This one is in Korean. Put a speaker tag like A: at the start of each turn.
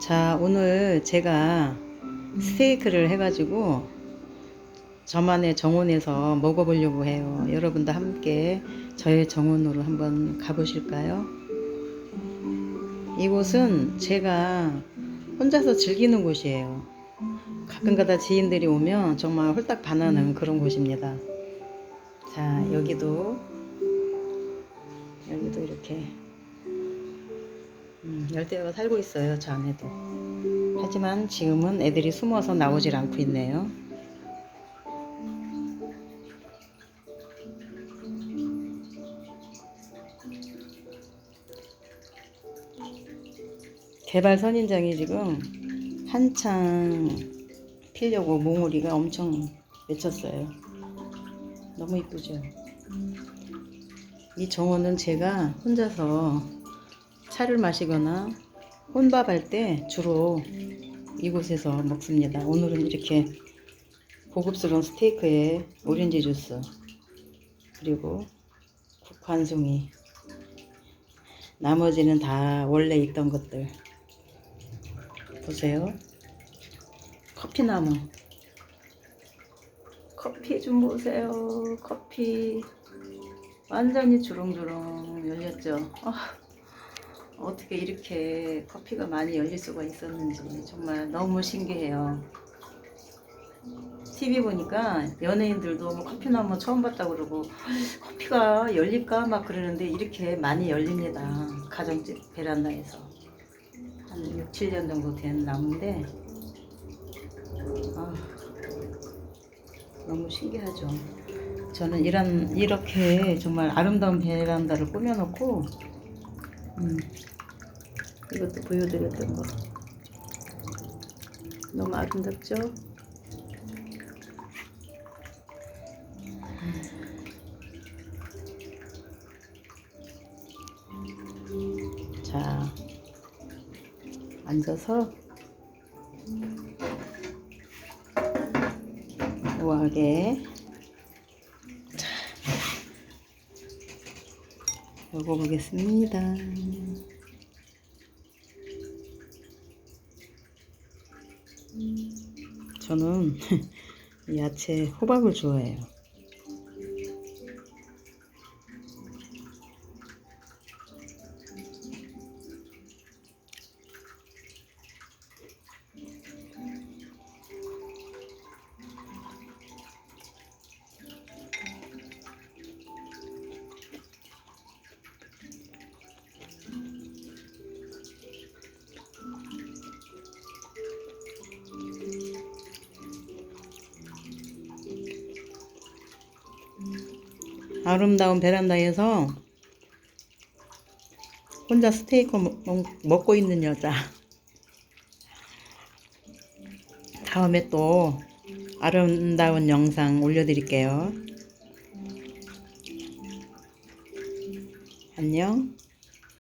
A: 자, 오늘 제가 스테이크를 해가지고 저만의 정원에서 먹어보려고 해요. 여러분도 함께 저의 정원으로 한번 가보실까요? 이곳은 제가 혼자서 즐기는 곳이에요. 가끔가다 지인들이 오면 정말 홀딱 반하는 그런 곳입니다. 자, 여기도 여기도 이렇게 음, 열대어가 살고 있어요. 저 안에도. 하지만 지금은 애들이 숨어서 나오질 않고 있네요. 개발 선인장이 지금 한창 피려고 몽우리가 엄청 맺혔어요. 너무 이쁘죠? 이 정원은 제가 혼자서 차를 마시거나 혼밥할 때 주로 이곳에서 먹습니다. 오늘은 이렇게 고급스러운 스테이크에 오렌지 주스 그리고 국환송이 나머지는 다 원래 있던 것들 보세요. 커피나무 커피 좀 보세요. 커피 완전히 주렁주렁 열렸죠. 아, 어떻게 이렇게 커피가 많이 열릴 수가 있었는지 정말 너무 신기해요. TV 보니까 연예인들도 뭐 커피 나무 처음 봤다고 그러고 커피가 열릴까 막 그러는데 이렇게 많이 열립니다. 가정집 베란다에서 한 6, 7년 정도 된 나무인데 아, 너무 신기하죠. 저는 이런 이렇게 정말 아름다운 베란다를 꾸며놓고 음, 이것도 보여드렸던 거 너무 아름답죠? 자 앉아서 우아하게 먹어보겠습니다. 저는 야채 호박을 좋아해요. 아름다운 베란다에서 혼자 스테이크 먹고 있는 여자. 다음에 또 아름다운 영상 올려드릴게요. 안녕.